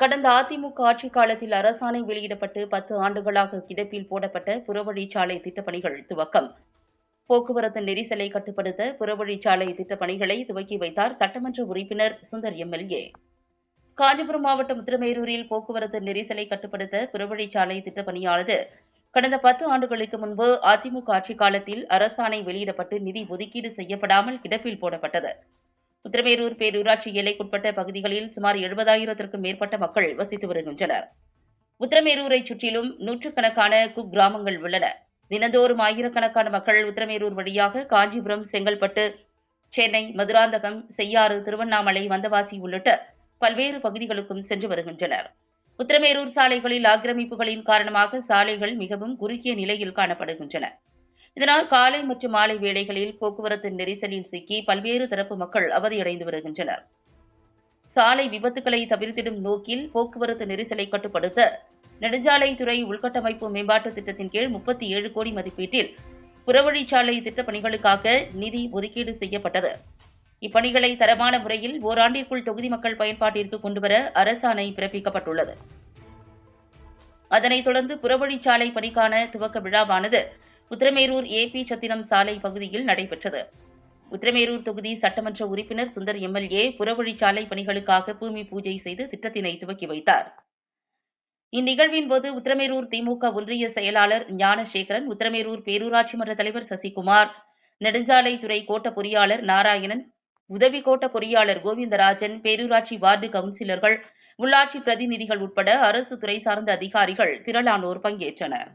கடந்த அதிமுக ஆட்சிக் காலத்தில் அரசாணை வெளியிடப்பட்டு பத்து ஆண்டுகளாக கிடப்பில் போடப்பட்ட புறவழிச்சாலை திட்டப்பணிகள் துவக்கம். போக்குவரத்து நெரிசலை கட்டுப்படுத்த புறவழிச்சாலை திட்டப்பணிகளை துவக்கி வைத்தார் சட்டமன்ற உறுப்பினர் சுந்தர் எம்எல்ஏ. காஞ்சிபுரம் மாவட்டம் உத்திரமேரூரில் போக்குவரத்து நெரிசலை கட்டுப்படுத்த புறவழிச்சாலை திட்டப்பணியானது கடந்த பத்து ஆண்டுகளுக்கு முன்பு அதிமுக ஆட்சிக் காலத்தில் அரசாணை வெளியிடப்பட்டு நிதி ஒதுக்கீடு செய்யப்படாமல் கிடப்பில் போடப்பட்டது. உத்திரமேரூர் பேரூராட்சி எல்லைக்குட்பட்ட பகுதிகளில் சுமார் எழுபதாயிரத்திற்கும் மேற்பட்ட மக்கள் வசித்து வருகின்றனர். உத்திரமேரூரை சுற்றிலும் நூற்றுக்கணக்கான குக்கிராமங்கள் உள்ளன. தினந்தோறும் ஆயிரக்கணக்கான மக்கள் உத்திரமேரூர் வழியாக காஞ்சிபுரம் செங்கல்பட்டு சென்னை மதுராந்தகம் செய்யாறு திருவண்ணாமலை வந்தவாசி உள்ளிட்ட பல்வேறு பகுதிகளுக்கும் சென்று வருகின்றனர். உத்திரமேரூர் சாலைகளில் ஆக்கிரமிப்புகளின் காரணமாக சாலைகள் மிகவும் குறுகிய நிலையில் காணப்படுகின்றன. இதனால் காலை மற்றும் மாலை வேளைகளில் போக்குவரத்து நெரிசலில் சிக்கி பல்வேறு தரப்பு மக்கள் அவதியடைந்து வருகின்றனர். சாலை விபத்துக்களை தவிர்த்திடும் நோக்கில் போக்குவரத்து நெரிசலை கட்டுப்படுத்த நெடுஞ்சாலைத்துறை உள்கட்டமைப்பு மேம்பாட்டு திட்டத்தின் கீழ் முப்பத்தி ஏழு கோடி மதிப்பீட்டில் புறவழிச்சாலை திட்டப் பணிகளுக்காக நிதி ஒதுக்கீடு செய்யப்பட்டது. இப்பணிகளை தரமான முறையில் ஓராண்டிற்குள் தொகுதி மக்கள் பயன்பாட்டிற்கு கொண்டுவர அரசாணை பிறப்பிக்கப்பட்டுள்ளது. அதனைத் தொடர்ந்து புறவழிச்சாலை பணிக்கான துவக்க விழாவானது உத்திரமேரூர் ஏபி சத்திரம் சாலை பகுதியில் நடைபெற்றது. உத்திரமேரூர் தொகுதி சட்டமன்ற உறுப்பினர் சுந்தர் எம்எல்ஏ புறவழிச்சாலை பணிகளுக்காக பூமி பூஜை செய்து திட்டத்தினை துவக்கி வைத்தார். இந்நிகழ்வின் போது உத்திரமேரூர் திமுக ஒன்றிய செயலாளர் ஞானசேகரன் உத்திரமேரூர் பேரூராட்சி மன்ற தலைவர் சசிகுமார் நெடுஞ்சாலைத்துறை கோட்ட பொறியாளர் நாராயணன் உதவி கோட்ட பொறியாளர் கோவிந்தராஜன் பேரூராட்சி வார்டு கவுன்சிலர்கள் உள்ளாட்சி பிரதிநிதிகள் உட்பட அரசு துறை சார்ந்த அதிகாரிகள் திரளானோர் பங்கேற்றனர்.